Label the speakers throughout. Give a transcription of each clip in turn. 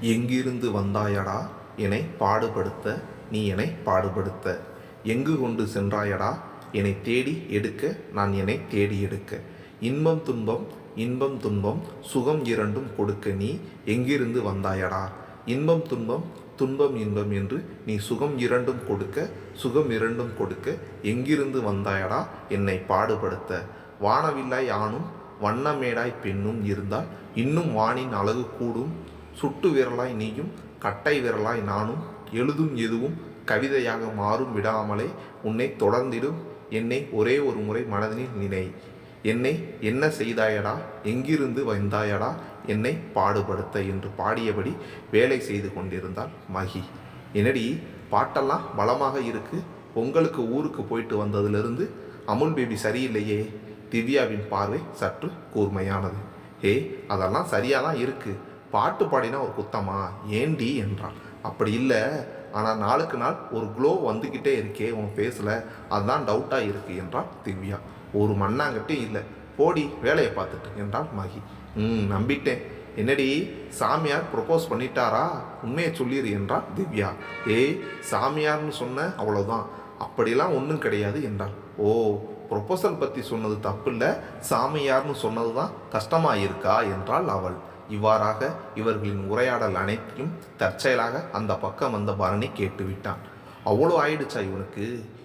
Speaker 1: எங்கிருந்து வந்தாயடா? என்னை பாடுபடுத்த நீ என்னை பாடுபடுத்த. எங்கு கொண்டு சென்றாயடா? என்னை தேடி எடுக்க நான் என்னை தேடி எடுக்க. இன்பம் துன்பம் இன்பம் துன்பம் சுகம் இரண்டும் கொடுக்க நீ எங்கிருந்து வந்தாயடா? இன்பம் துன்பம் துன்பம் இன்பம் என்று நீ சுகம் இரண்டும் கொடுக்க சுகம் இரண்டும் கொடுக்க எங்கிருந்து வந்தாயடா? என்னை பாடுபடுத்த. வானவில்லாய் ஆணும் வண்ணமேடாய் பெண்ணும் இருந்தால் இன்னும் வானின் அழகு கூடும் சுட்டு விரலாய் நீயும் கட்டை விரலாய் நானும் எழுதும் எதுவும் கவிதையாக மாறும் விடாமலே உன்னை தொடர்ந்திடும். என்னை ஒரே ஒரு முறை மனதினில் நினை. என்னை என்ன செய்தாயடா? எங்கிருந்து வந்தாயடா? என்னை பாடுபடுத்த என்று பாடியபடி வேலை செய்து கொண்டிருந்தாள் மகி. என்னடி பாட்டெல்லாம் பலமாக இருக்கு. பொங்கலுக்கு ஊருக்கு போயிட்டு வந்ததிலிருந்து அமுல் பேபி சரியில்லையே. திவ்யாவின் பார்வை சற்று கூர்மையானது. ஏய் அதெல்லாம் சரியாக தான் இருக்குது பாட்டு பாடினா ஒரு குத்தமா? ஏண்டி என்றாள் அப்படி இல்லை. ஆனால் நாளுக்கு நாள் ஒரு க்ளோ வந்துக்கிட்டே இருக்கே உன் ஃபேஸில் அதுதான் டவுட்டாக இருக்கு என்றான் திவ்யா. ஒரு மண்ணாங்கட்டே இல்லை. போடி வேலையை பார்த்துட்டு என்றாள் மகி. ம் நம்பிட்டேன். என்னடி சாமியார் ப்ரொபோஸ் பண்ணிட்டாரா? உண்மையை சொல்லிடு என்றான் திவ்யா. ஏய் சாமியார்னு சொன்ன அவ்வளோதான் அப்படிலாம் ஒன்றும் கிடையாது என்றாள் ஓ ப்ரொபோசல் பற்றி சொன்னது தப்பு இல்லை. சாமியார்னு சொன்னது தான் கஷ்டமாக இருக்கா என்றாள் அவள். இவ்வாறாக இவர்களின் உரையாடல் அனைத்தையும் தற்செயலாக அந்த பக்கம் வந்த பரணி கேட்டுவிட்டான். அவ்வளோ ஆயிடுச்சா இவனுக்கு?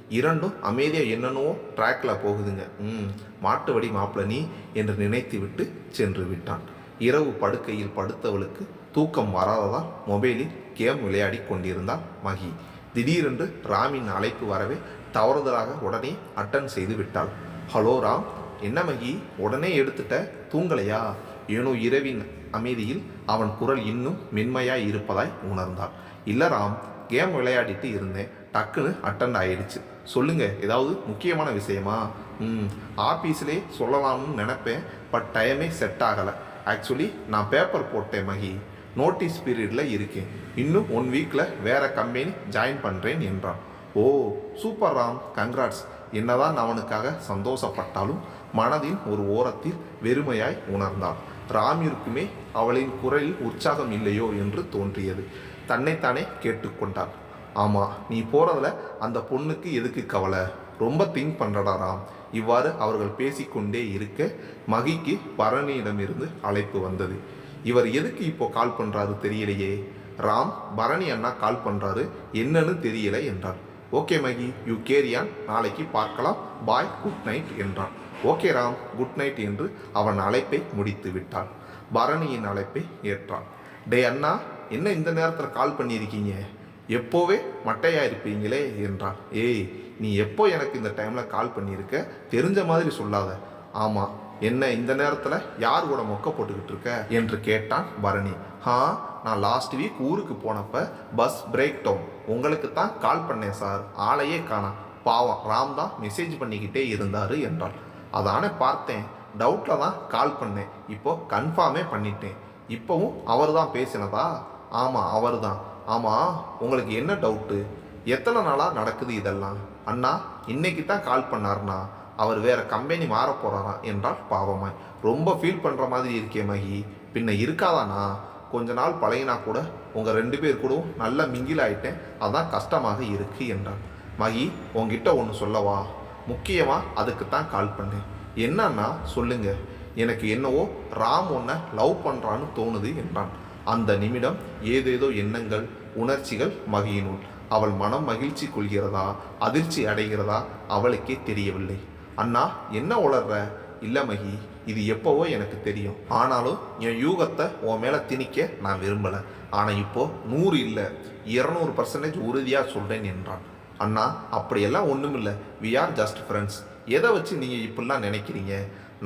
Speaker 1: இரண்டும் அமைதியாக என்னென்னவோ ட்ராக்கில் போகுதுங்க. ம் மாட்டு வடி மாப்பிள நீ என்று நினைத்து விட்டு சென்று விட்டான். இரவு படுக்கையில் படுத்தவளுக்கு தூக்கம் வராததால் மொபைலில் கேம் விளையாடி கொண்டிருந்தாள் மகி. திடீரென்று ராமின் அழைப்பு வரவே தவறுதலாக உடனே அட்டன் செய்து விட்டாள். ஹலோ ராம் என்ன மகி? உடனே எடுத்துட்ட? தூங்கலையா? ஏனோ இரவின் அமைதியில் அவன் குரல் இன்னும் மென்மையாய் இருப்பதாய் உணர்ந்தான். இல்லை ராம் கேம் விளையாடிட்டு இருந்தேன். டக்குன்னு அட்டன் ஆயிடுச்சு. சொல்லுங்க ஏதாவது முக்கியமான விஷயமா? ம் ஆஃபீஸ்லே சொல்லலாம்னு நினப்பேன் பட் டைமே செட் ஆகலை. ஆக்சுவலி நான் பேப்பர் போட்டேன் மகி. நோட்டீஸ் பீரியடில் இருக்கேன். இன்னும் ஒன் வீக்கில் வேற கம்பெனி ஜாயின் பண்ணுறேன் என்றான். ஓ சூப்பர் ராம். கங்க்ராட்ஸ் என்னதான் அவனுக்காக சந்தோஷப்பட்டாலும் மனதின் ஒரு ஓரத்தில் வெறுமையாய் உணர்ந்தான். ராமிற்குமே அவளின் குரலில் உற்சாகம் இல்லையோ என்று தோன்றியது. தன்னைத்தானே கேட்டுக்கொண்டாள். ஆமாம் நீ போகிறதுல அந்த பொண்ணுக்கு எதுக்கு கவலை? ரொம்ப திங்க் பண்ணுறடா ராம். இவ்வாறு அவர்கள் பேசிக்கொண்டே இருக்க மகிக்கு பரணியிடமிருந்து அழைப்பு வந்தது. இவர் எதுக்கு இப்போ கால் பண்ணுறாரு தெரியலையே. ராம் பரணி அண்ணா கால் பண்ணுறாரு என்னன்னு தெரியலை என்றார். ஓகே மகி யூ கேரியான் நாளைக்கு பார்க்கலாம். பாய் குட் நைட் என்றான். ஓகே ராம் குட் நைட் என்று அவன் அழைப்பை முடித்து விட்டான். பரணியின் அழைப்பை ஏற்றான். டே அண்ணா என்ன இந்த நேரத்தில் கால் பண்ணியிருக்கீங்க? எப்போவே மட்டையாக இருப்பீங்களே என்றான். ஏய் நீ எப்போ எனக்கு இந்த டைமில் கால் பண்ணியிருக்க? தெரிஞ்ச மாதிரி சொல்லாத. ஆமாம் என்ன இந்த நேரத்தில் யார் கூட மொக்க போட்டுக்கிட்டு இருக்க? என்று கேட்டான் பரணி. ஹா நான் லாஸ்ட் வீக் ஊருக்கு போனப்ப பஸ் பிரேக் டவுன் உங்களுக்கு தான் கால் பண்ணேன் சார். ஆளையே காணாம் பாவம் ராம் தான் மெசேஜ் பண்ணிக்கிட்டே இருந்தார் என்றாள் அதானே பார்த்தேன். டவுட்டில் தான் கால் பண்ணேன். இப்போது கன்ஃபார்மே பண்ணிட்டேன். இப்போவும் அவர் தான் பேசினதா? ஆமாம் அவர் தான் ஆமாம் உங்களுக்கு என்ன டவுட்டு எத்தனை நாளாக நடக்குது இதெல்லாம்? அண்ணா இன்னைக்கு தான் கால் பண்ணாருண்ணா. அவர் வேறு கம்பெனி மாற போறாராம் என்றால் பாவமாய் ரொம்ப ஃபீல் பண்ணுற மாதிரி இருக்கே மகி. பின்ன இருக்காதாண்ணா? கொஞ்ச நாள் பழையனா கூட உங்கள் ரெண்டு பேர் கூடவும் நல்லா மிங்கில் ஆயிட்டேன். அதான் கஷ்டமாக இருக்கு என்றான் மகி உங்ககிட்ட ஒன்று சொல்லவா? முக்கியமாக அதுக்கு தான் கால் பண்ணேன். என்னன்னா சொல்லுங்கள் எனக்கு என்னவோ ராம் உன்னை லவ் பண்ணுறான்னு தோணுது என்றான். அந்த நிமிடம் ஏதேதோ எண்ணங்கள் உணர்ச்சிகள் மகியினுள். அவள் மனம் மகிழ்ச்சி கொள்கிறதா அதிர்ச்சி அடைகிறதா அவளுக்கே தெரியவில்லை. அண்ணா என்ன உளர்ற? இல்லை மகி இது எப்போவோ எனக்கு தெரியும். ஆனாலும் என் யூகத்தை உன் மேலே திணிக்க நான் விரும்பலை. ஆனால் இப்போது நூறு இல்லை இரநூறு பர்சன்டேஜ் உறுதியாக சொல்கிறேன் என்றான். அண்ணா அப்படியெல்லாம் ஒன்றும் இல்லை வி ஆர் ஜஸ்ட் ஃப்ரெண்ட்ஸ் எதை வச்சு நீங்கள் இப்படிலாம் நினைக்கிறீங்க?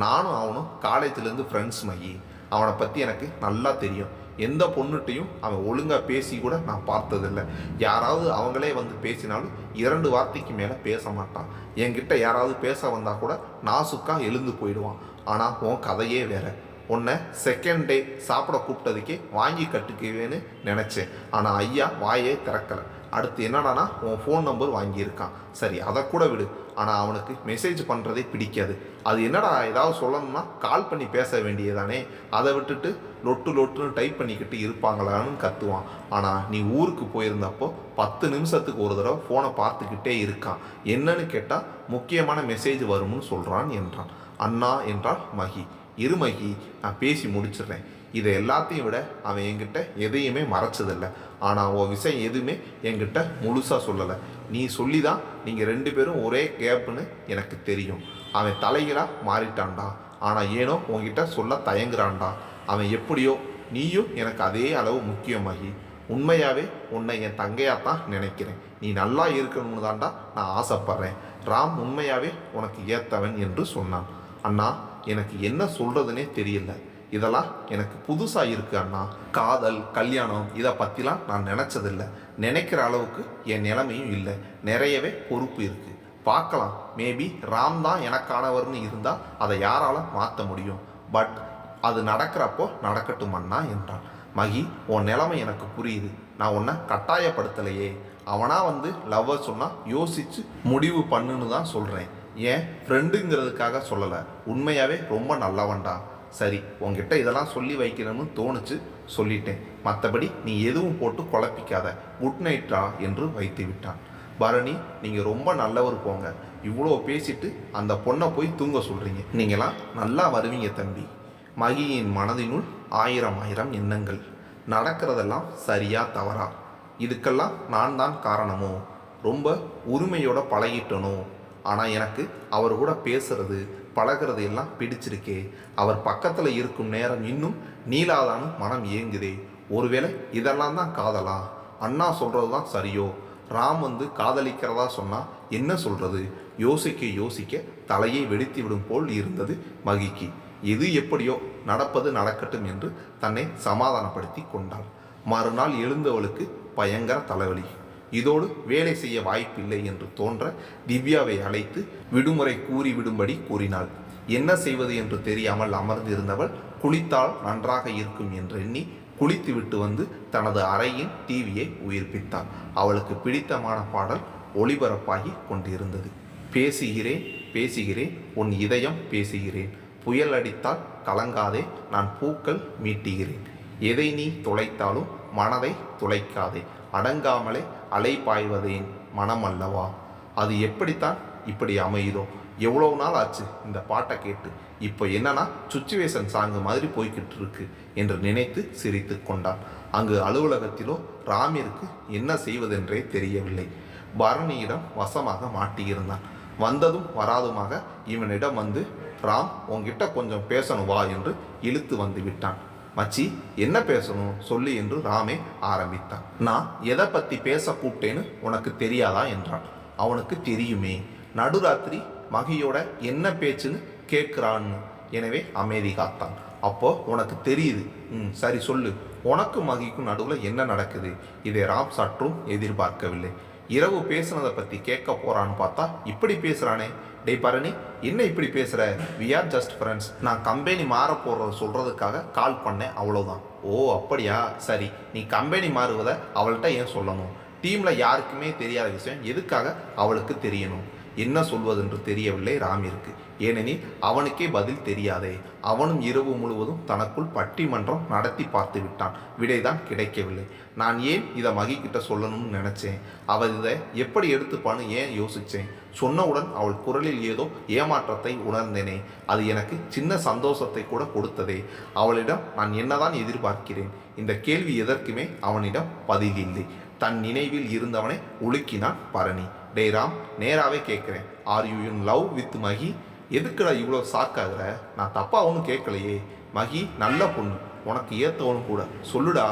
Speaker 1: நானும் அவனும் காலேஜ்லேருந்து ஃப்ரெண்ட்ஸ் மையி. அவனை பற்றி எனக்கு நல்லா தெரியும். எந்த பொண்ணுகிட்டையும் அவன் ஒழுங்காக பேசி கூட நான் பார்த்ததில்ல. யாராவது அவங்களே வந்து பேசினாலும் இரண்டு வார்த்தைக்கு மேலே பேச மாட்டான். என்கிட்ட யாராவது பேச வந்தால் கூட நாசுக்காக எழுந்து போயிடுவான். ஆனால் உன் கதையே வேற. உன்னை செகண்ட் டே சாப்பிட கூப்பிட்டதுக்கே வாங்கி கட்டுக்குவேன்னு நினச்சேன். ஆனால் ஐயா வாயே திறக்கலை. அடுத்து என்னடானா உன் ஃபோன் நம்பர் வாங்கியிருக்கான். சரி அதை கூட விடு. ஆனால் அவனுக்கு மெசேஜ் பண்ணுறதே பிடிக்காது. அது என்னடா ஏதாவது சொல்லணும்னா கால் பண்ணி பேச வேண்டியதானே அதை விட்டுட்டு லொட்டு லொட்டுன்னு டைப் பண்ணிக்கிட்டு இருப்பாங்களான்னு கத்துவான். ஆனால் நீ ஊருக்கு போயிருந்தப்போ பத்து நிமிஷத்துக்கு ஒரு தடவை ஃபோனை பார்த்துக்கிட்டே இருக்கான். என்னன்னு கேட்டால் முக்கியமான மெசேஜ் வரும்னு சொல்கிறான் என்றான். அண்ணா என்றால் மகி. இருமகி நான் பேசி முடிச்சிடுறேன். இதை எல்லாத்தையும் விட அவன் என்கிட்ட எதையுமே மறைச்சதில்லை. ஆனால் உன் விஷயம் எதுவுமே என்கிட்ட முழுசாக சொல்லலை. நீ சொல்லி தான் நீங்கள் ரெண்டு பேரும் ஒரே கேப்னு எனக்கு தெரியும். அவன் தலைகளாக மாறிட்டான்டா. ஆனால் ஏனோ உன்கிட்ட சொல்ல தயங்குறான்டா. அவன் எப்படியோ நீயும் எனக்கு அதே அளவு முக்கியமாகி உண்மையாகவே உன்னை என் தங்கையாக தான் நினைக்கிறேன். நீ நல்லா இருக்கணும்னு தான்டா நான் ஆசைப்பட்றேன். ராம் உண்மையாகவே உனக்கு ஏத்தவன் என்று சொன்னான். அண்ணா எனக்கு என்ன சொல்கிறதுனே தெரியல. இதெல்லாம் எனக்கு புதுசாக இருக்கு அண்ணா. காதல் கல்யாணம் இதை பற்றிலாம் நான் நினச்சதில்ல. நினைக்கிற அளவுக்கு என் நிலைமையும் இல்லை. நிறையவே பொறுப்பு இருக்குது பார்க்கலாம். மேபி ராம் தான் எனக்கானவர்னு இருந்தால் அதை யாரால மாற்ற முடியும். பட் அது நடக்கிறப்போ நடக்கட்டும் அண்ணா என்றான். மகி உன் நிலைமை எனக்கு புரியுது. நான் உன்னை கட்டாயப்படுத்தலையே. அவனா வந்து லவ்வர் சொன்னால் யோசிச்சு முடிவு பண்ணுன்னு தான் சொல்கிறேன் ஏன் ஃப்ரெண்டுங்கிறதுக்காக சொல்லலை. உண்மையாகவே ரொம்ப நல்லவன்டா. சரி உங்ககிட்ட இதெல்லாம் சொல்லி வைக்கணும்னு தோணுச்சு சொல்லிட்டேன். மற்றபடி நீ எதுவும் போட்டு குழப்பிக்காத. குட் நைட்டா என்று வைத்து விட்டான். பரணி நீங்கள் ரொம்ப நல்லவர் போங்க. இவ்வளோ பேசிட்டு அந்த பொண்ணை போய் தூங்க சொல்கிறீங்க நீங்களாம் நல்லா வருவீங்க தம்பி. மகியின் மனதினுள் ஆயிரம் ஆயிரம் எண்ணங்கள். நடக்கிறதெல்லாம் சரியா தவறா? இதுக்கெல்லாம் நான் தான் காரணமோ? ரொம்ப உரிமையோட பழகிட்டனோ? ஆனால் எனக்கு அவர் கூட பேசுறது பழகிறது எல்லாம் பிடிச்சிருக்கே. அவர் பக்கத்தில் இருக்கும் நேரம் இன்னும் நீலாதானும் மனம் ஏங்குதே. ஒருவேளை இதெல்லாம் தான் காதலா? அண்ணா சொல்கிறது தான் சரியோ? ராம் வந்து காதலிக்கிறதா சொன்னால் என்ன சொல்கிறது யோசிக்க யோசிக்க தலையை வெடித்து விடும் போல் இருந்தது மகிக்கு. எது எப்படியோ நடப்பது நடக்கட்டும் என்று தன்னை சமாதானப்படுத்தி கொண்டாள். மறுநாள் எழுந்தவளுக்கு பயங்கர தலைவலி. இதோடு வேலை செய்ய வாய்ப்பில்லை என்று தோன்ற திவ்யாவை அழைத்து விடுமுறை கூறி விடும்படி கூறினாள். என்ன செய்வது என்று தெரியாமல் அமர்ந்திருந்தவள் குளித்தால் நன்றாக இருக்கும் என்று எண்ணி குளித்துவிட்டு வந்து தனது அறையின் டிவியை உயிர்ப்பித்தாள். அவளுக்கு பிடித்தமான பாடல் ஒளிபரப்பாகி கொண்டிருந்தது. பேசுகிறேன் பேசுகிறேன் உன் இதயம் பேசுகிறேன். புயல் அடித்தால் கலங்காதே நான் பூக்கள் மீட்டுகிறேன். எதை நீ துளைத்தாலும் மனதை துளைக்காதே. அடங்காமலே அலை பாய்வதேன் மனம் அல்லவா அது எப்படித்தான் இப்படி அமையுதோ? எவ்வளோ நாள் ஆச்சு இந்த பாட்டை கேட்டு? இப்போ என்னன்னா சுச்சுவேஷன் சாங்கு மாதிரி போய்கிட்டு இருக்கு என்று நினைத்து சிரித்து கொண்டான் அங்கு அலுவலகத்திலோ ராமிற்கு என்ன செய்வதென்றே தெரியவில்லை. பரணியிடம் வசமாக மாட்டியிருந்தான். வந்ததும் வராதுமாக இவனிடம் வந்து ராம் உன்கிட்ட கொஞ்சம் பேசணும் வா என்று இழுத்து வந்து விட்டான். மச்சி என்ன பேசணும் சொல்லு என்று ராமே ஆரம்பித்தான். நான் எதை பற்றி பேச கூப்பிட்டேன்னு உனக்கு தெரியாதா? என்றான். அவனுக்கு தெரியுமே. நடுராத்திரி மகியோட என்ன பேச்சுன்னு கேட்குறான்னு. எனவே அமைதி காத்தான். அப்போ உனக்கு தெரியுது. ம் சரி சொல்லு. உனக்கும் மகிக்கும் நடுவில் என்ன நடக்குது? இதை ராம் சற்றும் எதிர்பார்க்கவில்லை. இரவு பேசுனதை பற்றி கேட்க போகிறான்னு பார்த்தா இப்படி பேசுகிறானே டே பரணி என்ன இப்படி பேசுகிற வி ஆர் ஜஸ்ட் ஃப்ரெண்ட்ஸ் நான் கம்பெனி மாற போகிறத சொல்கிறதுக்காக கால் பண்ணேன் அவ்வளோதான் ஓ அப்படியா? சரி நீ கம்பெனி மாறுவதை அவள்கிட்ட ஏன் சொல்லணும்? டீமில் யாருக்குமே தெரியாத விஷயம் எதுக்காக அவளுக்கு தெரியணும்? என்ன சொல்வதென்று தெரியவில்லை ராமிற்கு ஏனெனில் அவனுக்கே பதில் தெரியாதே. அவனும் இரவு முழுவதும் தனக்குள் பட்டிமன்றம் நடத்தி பார்த்து விட்டான். விடைதான் கிடைக்கவில்லை. நான் ஏன் இதை மகிக்கிட்ட சொல்லணும்னு நினச்சேன்? அவள் இதை எப்படி எடுத்துப்பான்னு ஏன் யோசித்தேன் சொன்னவுடன் அவள் குரலில் ஏதோ ஏமாற்றத்தை உணர்ந்தேனே. அது எனக்கு சின்ன சந்தோஷத்தை கூட கொடுத்ததே. அவளிடம் நான் என்னதான் எதிர்பார்க்கிறேன்? இந்த கேள்வி எதற்குமே அவனிடம் பதில் இல்லை. தன் நினைவில் இருந்தவனை உலுக்கினான் பரணி. டேய் ராம் நேராகவே கேட்குறேன். Are you in love with Mahi எதுக்குடா இவ்வளோ சாக்காகிற நான் தப்பாக ஒன்றும் கேட்கலையே. மகி நல்ல பொண்ணு. உனக்கு ஏற்றவனும் கூட. சொல்லுடா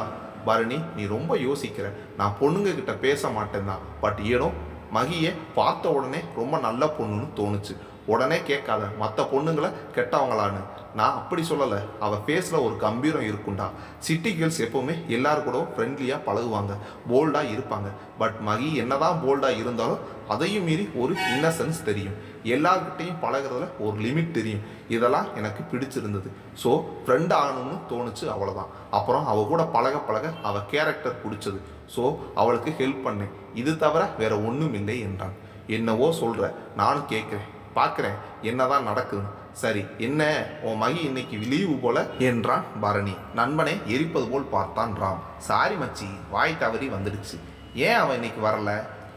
Speaker 1: பரணி நீ ரொம்ப யோசிக்கிற. நான் பொண்ணுங்க கிட்ட பேச மாட்டேன் தான் பட் ஏனோ மகியை பார்த்த உடனே ரொம்ப நல்ல பொண்ணுன்னு தோணுச்சு. உடனே கேட்காத மற்ற பொண்ணுங்களை கெட்டவங்களான்னு. நான் அப்படி சொல்லலை. அவள் ஃபேஸில் ஒரு கம்பீரம் இருக்குண்டா. சிட்டி கேர்ள்ஸ் எப்போவுமே எல்லாரு கூட ஃப்ரெண்ட்லியாக பழகுவாங்க. போல்டாக இருப்பாங்க. பட் மகி என்னதான் போல்டாக இருந்தாலும் அதையும் மீறி ஒரு இன்னசென்ஸ் தெரியும். எல்லார்கிட்டையும் பழகிறதுல ஒரு லிமிட் தெரியும். இதெல்லாம் எனக்கு பிடிச்சிருந்தது. ஸோ ஃப்ரெண்ட் ஆகணும்னு தோணுச்சு அவ்வளோதான் அப்புறம் அவள் கூட பழக பழக அவள் கேரக்டர் பிடிச்சது. ஸோ அவளுக்கு ஹெல்ப் பண்ணேன். இது தவிர வேற ஒன்றும் இல்லை என்றான். என்னவோ சொல்கிற நானும் கேட்குறேன். பார்க்குறேன். என்னதான் நடக்குது? சரி என்ன? உன் மகி இன்னைக்கு லீவு போல என்றான் பரணி. நண்பனை எரிப்பது போல் பார்த்தான் ராம். சாரி மச்சி வாய் தவறி வந்துடுச்சு. ஏன் அவன் இன்னைக்கு வரல?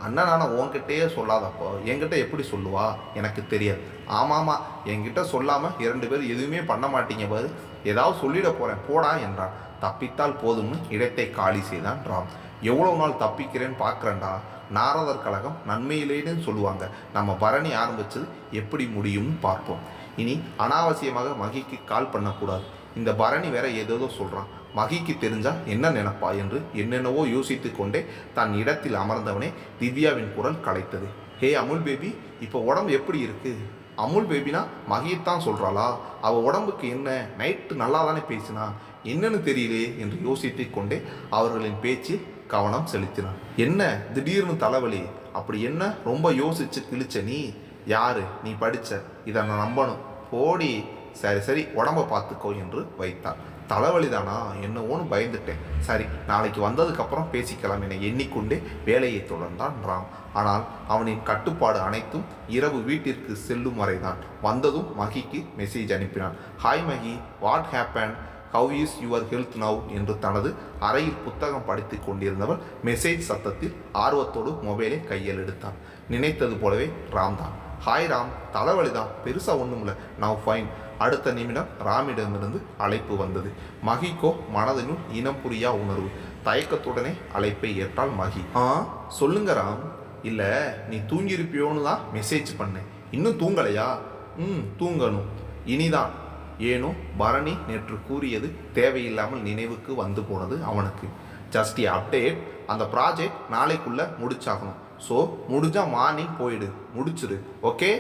Speaker 1: அண்ணனான உன்கிட்டயே சொல்லாதப்போ என்கிட்ட எப்படி சொல்லுவா? எனக்கு தெரியாது. ஆமாமா என்கிட்ட சொல்லாமல் இரண்டு பேர் எதுவுமே பண்ண மாட்டீங்க பாரு. ஏதாவது சொல்லிட போகிறேன் போடா என்றான். தப்பித்தால் போதும்னு இடத்தை காலி செய்தான் ராம். எவ்வளோ நாள் தப்பிக்கிறேன்னு பார்க்குறேன்டா. நாரதர் கழகம் நன்மையிலேன்னு சொல்லுவாங்க. நம்ம பரணி ஆரம்பிச்சது எப்படி முடியும்னு பார்ப்போம். இனி அனாவசியமாக மகிக்கு கால் பண்ணக்கூடாது. இந்த பரணி வேற ஏதேதோ சொல்கிறான் மகிக்கு தெரிஞ்சால் என்ன நினைப்பா? என்று என்னென்னவோ யோசித்து கொண்டே தன் இடத்தில் அமர்ந்தவனே திவ்யாவின் குரல் கலைத்தது ஹே அமுல் பேபி இப்போ உடம்பு எப்படி இருக்குது அமுல் பேபினா மகித்தான் சொல்கிறாளா அவள் உடம்புக்கு என்ன? நைட்டு நல்லா தானே பேசினா. என்னன்னு தெரியலே என்று யோசித்து கொண்டே அவர்களின் பேச்சில் கவனம் செலுத்தினான். என்ன? திடீர்னு தலைவலி? அப்படி என்ன? ரொம்ப யோசிச்சு கிழிச்ச நீ? யாரு? நீ படிச்ச? இதை நான் நம்பணும். போடி. சரி சரி. உடம்ப பார்த்துக்கோ என்று வைத்தான். தலைவலிதானா? என்னவோன்னு பயந்துட்டேன். சரி நாளைக்கு வந்ததுக்கப்புறம் பேசிக்கலாம் என எண்ணிக்கொண்டே வேலையை தொடர்ந்தான் ராம். ஆனால் அவனின் கட்டுப்பாடு அனைத்தும் இரவு வீட்டிற்கு செல்லும் வரைதான். வந்ததும் மகிக்கு மெசேஜ் அனுப்பினான். Hi Mahi. What happen? How is your health now என்று தனது அறையில் புத்தகம் படித்துக் கொண்டிருந்தவள் மெசேஜ் சத்தத்தில் ஆர்வத்தோடு மொபைலை கையில் எடுத்தான். நினைத்தது போலவே ராம் தான். ஹாய் ராம் தலைவலி தான். பெருசாக ஒன்றும் இல்லை நவ் ஃபைன் அடுத்த நிமிடம் ராமிடமிருந்து அழைப்பு வந்தது. மகிக்கோ மனதினுள் இனம் புரியா உணர்வு. தயக்கத்துடனே அழைப்பை ஏற்றாள் மகி. ஆ சொல்லுங்க ராம். இல்லை நீ தூங்கியிருப்பியோன்னு தான் மெசேஜ் பண்ணேன். இன்னும் தூங்கலையா? ம் தூங்கணும். இனிதான். ஏனோ பரணி நேற்று கூறியது தேவையில்லாமல் நினைவுக்கு வந்து போனது அவனுக்கு. ஜஸ்ட் அப்டேட் அந்த ப்ராஜெக்ட் நாளைக்குள்ளே முடிச்சாகணும். ஸோ முடிஞ்சால் மார்னிங் போயிடு. முடிச்சிடு ஓகே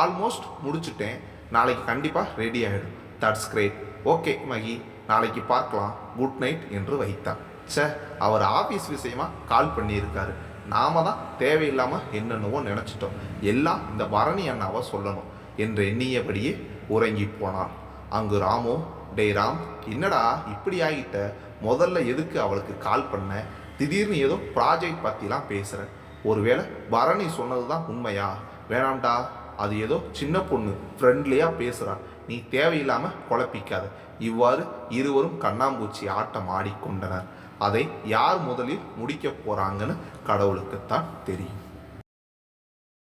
Speaker 1: ஆல்மோஸ்ட் முடிச்சுட்டேன். நாளைக்கு கண்டிப்பாக ரெடி ஆகிடும் தட்ஸ் கிரேட் ஓகே மகி. நாளைக்கு பார்க்கலாம். குட் நைட் என்று வைத்தான் சே அவர் ஆஃபீஸ் விஷயமா கால் பண்ணியிருக்காரு. நாம தான் தேவையில்லாமல் என்னென்னவோ நினச்சிட்டோம். எல்லாம் இந்த பரணி அண்ணாவை சொல்லணும். என்று எண்ணியபடியே உறங்கி போனான் அங்கு ராமோ டே ராம் என்னடா இப்படி ஆகிட்ட? முதல்ல எதுக்கு அவளுக்கு கால் பண்ண? திடீர்னு ஏதோ ப்ராஜெக்ட் பற்றிலாம் பேசுகிறேன் ஒருவேளை பரணி சொன்னது தான் உண்மையா? வேணாம்டா. அது ஏதோ சின்ன பொண்ணு ஃப்ரெண்ட்லியாக பேசுகிறா நீ தேவையில்லாமல் குழப்பிக்காத. இவ்வாறு இருவரும் கண்ணாம்பூச்சி ஆட்டம் ஆடிக்கொண்டனர். அதை யார் முதலில் முடிக்க போகிறாங்கன்னு கடவுளுக்குத்தான் தெரியும்.